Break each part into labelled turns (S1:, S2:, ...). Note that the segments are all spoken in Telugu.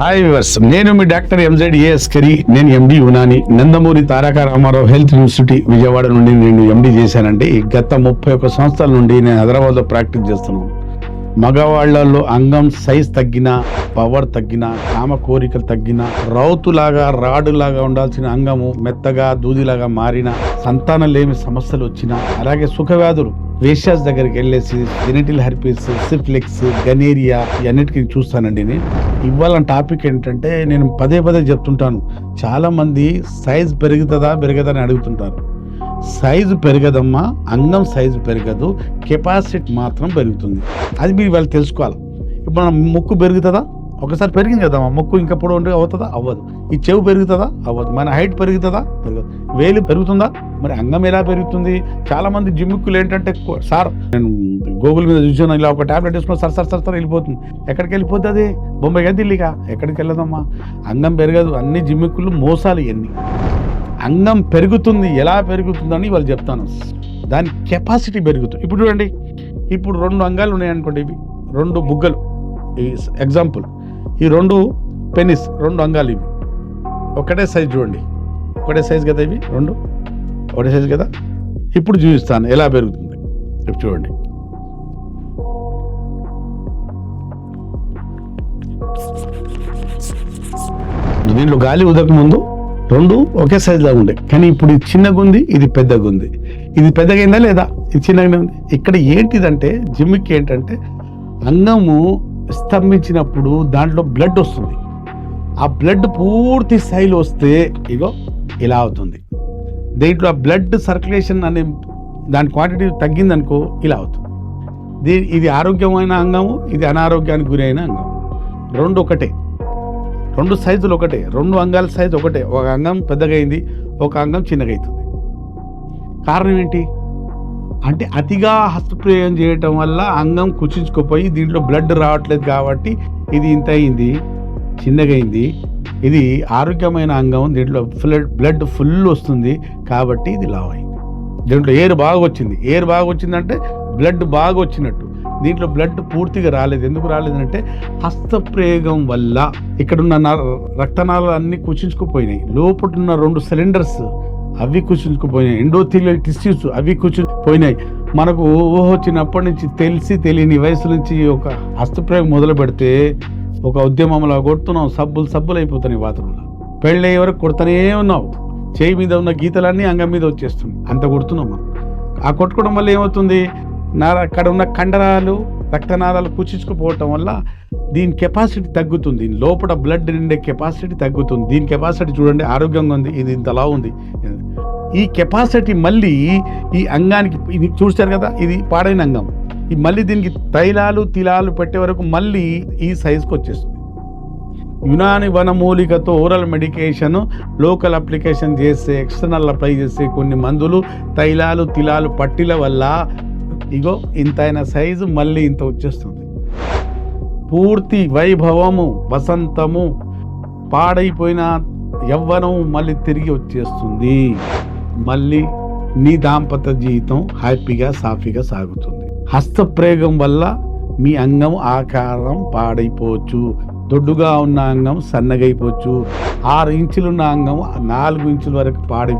S1: హాయ్ వివర్స్ నేను మీ డాక్టర్ ఎంజెడ్ ఏఎస్కరి నేను MD Unani. Nandamuri Taraka Rama Rao health university Vijayawada నుండి నేను ఎండి చేశానంటే గత ముప్పై ఒక్క సంవత్సరాల నుండి నేను హైదరాబాద్లో ప్రాక్టీస్ చేస్తున్నాను. మగవాళ్ళలో అంగం సైజ్ తగ్గిన పవర్ తగ్గిన కామ కోరికలు తగ్గిన రౌతులాగా రాడులాగా ఉండాల్సిన అంగము మెత్తగా దూదిలాగా మారిన సంతానం లేని సమస్యలు వచ్చిన అలాగే సుఖవ్యాధులు. వేష్యాస్ దగ్గరికి వెళ్ళేసి జెనిటిల్ హెర్పీస్ సిఫ్లిక్స్ గనేరియా ఇవన్నిటికీ చూస్తానండి నేను. ఇవాళ టాపిక్ ఏంటంటే నేను పదే పదే చెప్తుంటాను. చాలామంది సైజ్ పెరుగుతుందా పెరగదా అని అడుగుతుంటారు. సైజు పెరగదమ్మా అంగం సైజు పెరగదు కెపాసిటీ మాత్రం పెరుగుతుంది. అది మీరు వాళ్ళు తెలుసుకోవాలి. ఇప్పుడు మన ముక్కు పెరుగుతుందా? ఒకసారి పెరిగింది కదమ్మా ముక్కు ఇంకా పొడవు అవుతుందా? అవ్వదు. ఈ చెవు పెరుగుతుందా? అవ్వదు. మన హైట్ పెరుగుతుందా? పెరగదు. వేలు పెరుగుతుందా? మరి అంగం ఎలా పెరుగుతుంది? చాలా మంది జిమ్ముక్కులు ఏంటంటే సార్ నేను గూగుల్ మీద చూసాను ఇలా ఒక టాబ్లెట్ వేసుకుని సార్ సార్ సార్ సార్ వెళ్ళిపోతుంది. ఎక్కడికి వెళ్ళిపోతుంది అది? కదా ఢిల్లీగా ఎక్కడికి వెళ్ళదమ్మా? అంగం పెరగదు. అన్ని జిమ్మిక్కులు మోసాలు ఇవన్నీ. అంగం పెరుగుతుంది ఎలా పెరుగుతుందని వాళ్ళు చెప్తాను. దాని కెపాసిటీ పెరుగుతుంది. ఇప్పుడు చూడండి ఇప్పుడు రెండు అంగాలు ఉన్నాయనుకోండి ఇవి. రెండు బుగ్గలు. ఈ ఎగ్జాంపుల్. ఈ రెండు పెనిస్ రెండు అంగాలు ఇవి. ఒకటే సైజ్ చూడండి. ఒకటే సైజ్ కదా ఇవి? రెండు. ఒకటే సైజ్ కదా? ఇప్పుడు చూపిస్తాను ఎలా పెరుగుతుంది. ఇప్పుడు చూడండి. దీంట్లో గాలి ఉదక ముందు రెండు ఒకే సైజులో ఉండే. కానీ ఇప్పుడు ఇది చిన్నగా ఉంది ఇది పెద్దగా ఉంది. ఇది పెద్దగైందా లేదా? ఇది చిన్నగానే ఉంది. ఇక్కడ ఏంటిదంటే జిమ్కి ఏంటంటే అంగము స్తంభించినప్పుడు దాంట్లో బ్లడ్ వస్తుంది. ఆ బ్లడ్ పూర్తి స్థాయిలో వస్తే ఇగో ఇలా అవుతుంది. దీంట్లో ఆ బ్లడ్ సర్క్యులేషన్ అనే దాని క్వాంటిటీ తగ్గిందనుకో ఇలా అవుతుంది. దీ ఇది ఆరోగ్యమైన అంగము ఇది అనారోగ్యానికి గురైన అంగం రెండు ఒకటే. రెండు సైజులు ఒకటే రెండు అంగాల సైజు ఒకటే. ఒక అంగం పెద్దగైంది ఒక అంగం చిన్నగైతుంది. కారణం ఏంటి? అంటే అతిగా హస్తప్రయోగం చేయటం వల్ల అంగం కుచించుకుపోయి దీంట్లో బ్లడ్ రావట్లేదు కాబట్టి ఇది ఇంత అయింది చిన్నగైంది. ఇది ఆరోగ్యమైన అంగం దీంట్లో బ్లడ్ బ్లడ్ ఫుల్ వస్తుంది కాబట్టి ఇది లావ్ అయింది. దీంట్లో ఎయిర్ బాగా వచ్చింది. ఎయిర్ బాగా వచ్చిందంటే బ్లడ్ బాగా వచ్చినట్టు. దీంట్లో బ్లడ్ పూర్తిగా రాలేదు. ఎందుకు రాలేదంటే హస్తప్రయోగం వల్ల ఇక్కడున్న న- రక్తనాళాలు అన్నీ కుచించుకుపోయినాయి. లోపటున్న రెండు సిలిండర్స్ అవి కుచించుకుపోయినాయి. ఎండోథీలియల్ టిష్యూస్ అవి కుచించుకుపోయినాయి. మనకు ఊహ వచ్చినప్పటి నుంచి తెలిసి తెలియని వయసు నుంచి ఒక హస్తప్రయోగం మొదలు పెడితే ఒక ఉద్యమంలో కొడుతున్నాం. సబ్బులు సబ్బులు అయిపోతున్నాయి బాత్రూంలో. పెళ్ళయ్యే వరకు కొడుతూనే ఉన్నావు. చేయి మీద ఉన్న గీతలన్నీ అంగం మీద వచ్చేస్తుంది అంత కొడుతున్నాం మనం. ఆ కొట్టుకోవడం వల్ల ఏమవుతుంది? నా అక్కడ ఉన్న కండరాలు రక్తనాళాలు కుచించుకుపోవటం వల్ల దీని కెపాసిటీ తగ్గుతుంది. దీని లోపల బ్లడ్ నిండే కెపాసిటీ తగ్గుతుంది. దీని కెపాసిటీ చూడండి ఆరోగ్యంగా ఉంది. ఇది ఇంతలా ఉంది. ఈ కెపాసిటీ మళ్ళీ ఈ అంగానికి ఇది చూస్తారు కదా ఇది పాడైన అంగం. ఈ మళ్ళీ దీనికి తైలాలు తిలాలు పెట్టే వరకు మళ్ళీ ఈ సైజుకి వచ్చేస్తుంది. యునాని వనమూలికతో ఓరల్ మెడికేషన్ లోకల్ అప్లికేషన్ చేస్తే ఎక్స్టర్నల్ అప్లై చేసే కొన్ని మందులు తైలాలు తిలాలు పట్టిల వల్ల ఇగో ఇంత అయిన సైజు మళ్ళీ ఇంత వచ్చేస్తుంది. పూర్తి వైభవము వసంతము పాడైపోయిన యవ్వనం మళ్ళీ తిరిగి వచ్చేస్తుంది. మళ్ళీ నీ దాంపత్య జీవితం హ్యాపీగా సాఫీగా సాగుతుంది. హస్తప్రయోగం వల్ల మీ అంగం ఆకారం పాడైపోవచ్చు. దొడ్డుగా ఉన్న అంగం సన్నగైపోవచ్చు. ఆరు ఇంచులు ఉన్న అంగం నాలుగు ఇంచుల వరకు పాడై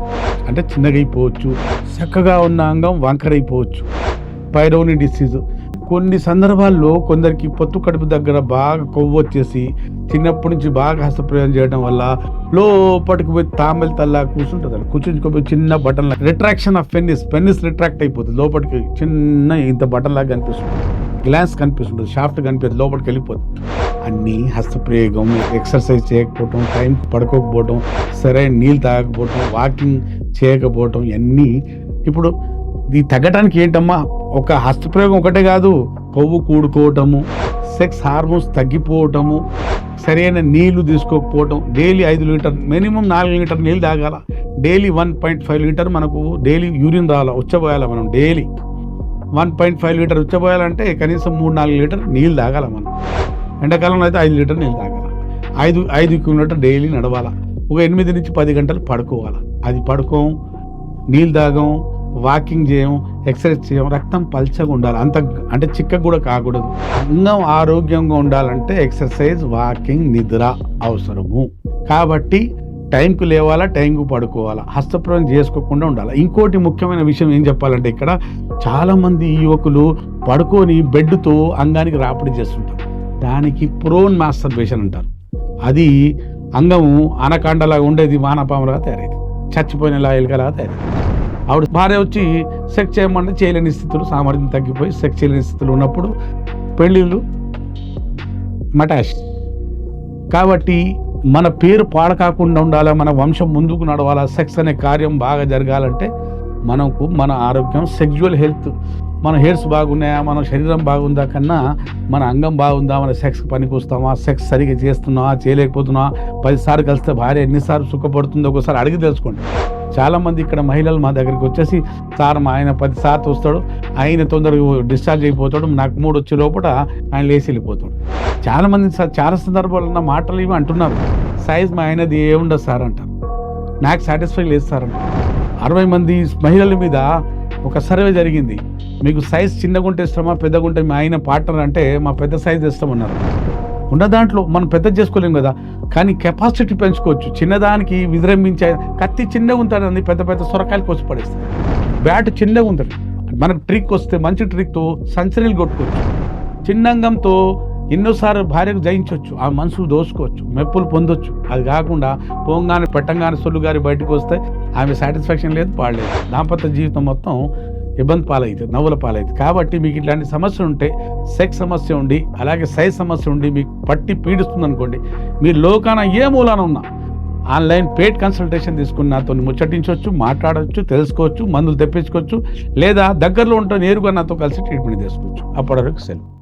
S1: అంటే చిన్నగైపోవచ్చు. చక్కగా ఉన్న అంగం వంకరైపోవచ్చు పైరోని డిసీజ్ కొన్ని సందర్భాల్లో కొందరికి పొత్తు కడుపు దగ్గర బాగా కొవ్వు వచ్చేసి చిన్నప్పటి నుంచి బాగా హస్తప్రయోగం చేయడం వల్ల లోపలికి పోయి తామెల తల్లా కూర్చుంటుంది కూర్చుంచుకోపోయి చిన్న button retraction of penis penis retract అయిపోతుంది. లోపలికి చిన్న ఇంత బటన్ లాగా కనిపిస్తుంది. గ్లాస్ కనిపిస్తుంది షాఫ్ట్ కనిపిస్తుంది. లోపలికి వెళ్ళిపోతుంది. అన్నీ హస్తప్రయోగం. ఎక్సర్సైజ్ చేయకపోవటం టైం పడుకోకపోవటం సరైన నీళ్ళు తాగకపోవటం వాకింగ్ చేయకపోవటం ఇవన్నీ. ఇప్పుడు ఇది తగ్గడానికి ఏంటమ్మా? ఒక హస్తప్రయోగం ఒకటే కాదు కొవ్వు కూడుకోవటము సెక్స్ హార్మోన్స్ తగ్గిపోవటము సరైన నీళ్ళు తీసుకోకపోవటం డైలీ ఐదు లీటర్ మినిమం నాలుగు లీటర్ నీళ్ళు తాగాల. Daily one point five litre మనకు డైలీ యూరిన్ రావాలా ఉచ్చబోయాలి మనం daily. One point five litre ఉచ్చబోయాలంటే కనీసం మూడు నాలుగు లీటర్ నీళ్ళు తాగాల మనం. ఎండాకాలంలో అయితే ఐదు లీటర్ నీళ్ళు తాగాల. ఐదు ఐదు కిలోమీటర్ డైలీ నడవాలా. ఒక ఎనిమిది నుంచి పది గంటలు పడుకోవాలి. అది పడుకోం నీళ్ళు తాగం వాకింగ్ చేయం ఎక్సర్సైజ్ చేయం రక్తం పల్చగా ఉండాలి. అంత అంటే చిక్క కూడా కాకూడదు. అందం ఆరోగ్యంగా ఉండాలంటే ఎక్సర్సైజ్ వాకింగ్ నిద్ర అవసరము. కాబట్టి టైంకు లేవాలా టైంకు పడుకోవాలా. హస్తప్రదం చేసుకోకుండా ఉండాలి. ఇంకోటి ముఖ్యమైన విషయం ఏం చెప్పాలంటే ఇక్కడ చాలామంది యువకులు పడుకొని బెడ్తో అంగానికి రాపిడి చేస్తుంటారు. దానికి ప్రోన్ మాస్టర్బేషన్ అంటారు. అది అంగము అనకాండలాగా ఉండేది వానపాములాగా తయారైంది. చచ్చిపోయిన ఎలుకలాగా తయారైంది. ఆవిడ భార్య వచ్చి సెక్స్ చేయమంటే చేయలేని స్థితులు సామర్థ్యం తగ్గిపోయి సెక్స్ చేయలేని స్థితులు ఉన్నప్పుడు పెళ్ళిళ్ళు మటాష్. కాబట్టి మన పేరు పాడకాకుండా ఉండాలా మన వంశం ముందుకు నడవాలా సెక్స్ అనే కార్యం బాగా జరగాలంటే మనకు మన ఆరోగ్యం సెక్జువల్ హెల్త్ మన హెయిర్స్ బాగున్నాయా? మన శరీరం బాగుందా కన్నా మన అంగం బాగుందా? మన సెక్స్ పనికి వస్తామా సెక్స్ సరిగ్గా చేస్తున్నావా? చేయలేకపోతున్నావా? పదిసార్లు కలిస్తే భార్య ఎన్నిసార్లు సుఖపడుతుందో ఒకసారి అడిగి తెలుసుకోండి. చాలామంది ఇక్కడ మహిళలు మా దగ్గరికి వచ్చేసి సార్ మా ఆయన పది సార్లు వస్తాడు. ఆయన తొందరగా డిశ్చార్జ్ అయిపోతాడు. నాకు మూడు వచ్చే లోపల ఆయన లేచి వెళ్ళిపోతాడు. చాలామంది సార్ చాలా సందర్భాలు ఉన్న మాటలు ఇవి అంటున్నారు. సైజ్ మా ఆయనది ఏముండదు సార్ అంటారు. నాకు సాటిస్ఫై లేదు సార్ అంటారు. అరవై మంది మహిళల మీద ఒక సర్వే జరిగింది. మీకు సైజ్ చిన్నగా ఉంటే ఇష్టమా పెద్దగా ఉంటే మీ ఆయన పార్ట్నర్ అంటే మా పెద్ద సైజ్ ఇష్టమన్నారు ఉన్న దాంట్లో మనం పెద్ద చేసుకోలేం కదా. కానీ కెపాసిటీ పెంచుకోవచ్చు. చిన్నదానికి విజృంభించే కత్తి చిన్నగా ఉంటుందండి పెద్ద పెద్ద సొరకాయలు కోసి పడేస్తాయి. బ్యాట్ చిన్నగా ఉంటుంది. మనకు ట్రిక్ వస్తే మంచి ట్రిక్తో సంచరీలు కొట్టుకోవచ్చు. చిన్నంగంతో ఎన్నోసార్లు భార్యకు జయించవచ్చు ఆ మనసు దోసుకోవచ్చు మెప్పులు పొందొచ్చు. అది కాకుండా పోంగానే పెట్టంగానే సొల్లు గారి బయటకు వస్తే ఆమె సాటిస్ఫాక్షన్ లేదు పాడలేదు. దాంపత్య జీవితం మొత్తం ఇబ్బంది పాలవుతుంది నవ్వుల పాలవుతుంది కాబట్టి మీకు ఇట్లాంటి సమస్యలు ఉంటే సెక్స్ సమస్య ఉండి అలాగే సైజ్ సమస్య ఉండి మీకు పట్టి పీడిస్తుంది అనుకోండి మీరు లోకాన ఏ మూలాన ఉన్నా ఆన్లైన్ పేడ్ కన్సల్టేషన్ తీసుకుని నాతో ముచ్చటించవచ్చు మాట్లాడవచ్చు తెలుసుకోవచ్చు మందులు తెప్పించుకోవచ్చు లేదా దగ్గరలో ఉంటే నేరుగా నాతో కలిసి ట్రీట్మెంట్ తీసుకోవచ్చు అప్పటి వరకు సెలవు